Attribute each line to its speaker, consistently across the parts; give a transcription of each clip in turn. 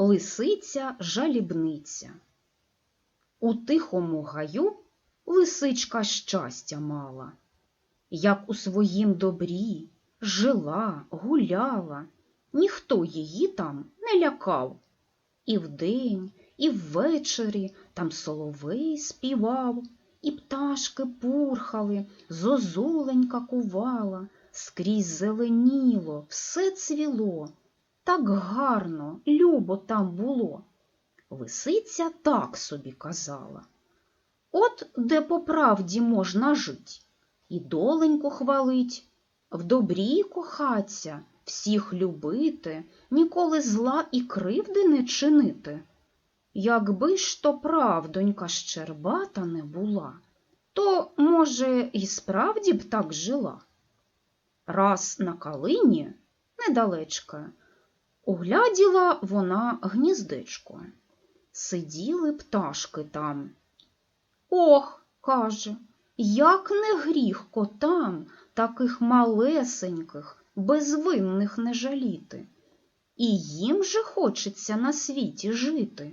Speaker 1: Лисиця жалібниця. У тихому гаю лисичка щастя мала, як у своїм добрі жила, гуляла, ніхто її там не лякав. І вдень, і ввечері там соловей співав, і пташки пурхали, зозуленька кувала, скрізь зеленіло, все цвіло. Так гарно, любо там було. Лисиця так собі казала. От де по правді можна жить, і доленьку хвалить, в добрі кохаться, всіх любити, ніколи зла і кривди не чинити. Якби ж то правдонька щербата не була, то, може, і справді б так жила. Раз на калині, недалечка, угляділа вона гніздечко. Сиділи пташки там. Ох, каже, як не гріх котам таких малесеньких, безвинних не жаліти. І їм же хочеться на світі жити.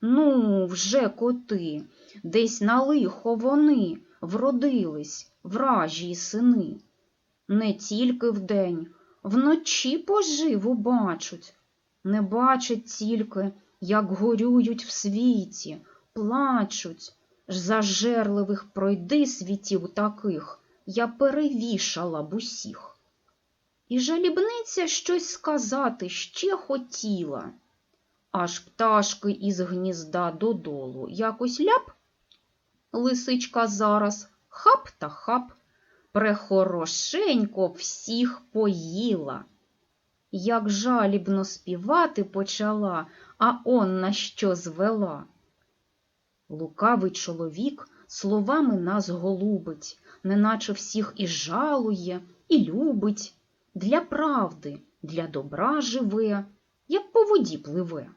Speaker 1: Ну, вже коти, десь на лихо вони вродились, вражі сини. Не тільки вдень, вночі поживу бачать, не бачать тільки, як горюють в світі, плачуть. Ж зажерливих пройди світів таких, я перевішала б усіх. І жалібниця щось сказати ще хотіла, аж пташки із гнізда додолу якось ляп. Лисичка зараз хап та хап, прехорошенько всіх поїла. Як жалібно співати почала, а он на що звела. Лукавий чоловік словами нас голубить, неначе всіх і жалує, і любить, для правди, для добра живе, як по воді пливе.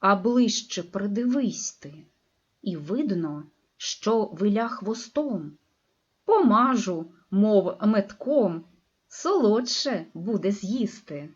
Speaker 1: А ближче придивись ти, і видно, що виля хвостом. Помажу, мов метком, солодше буде з'їсти.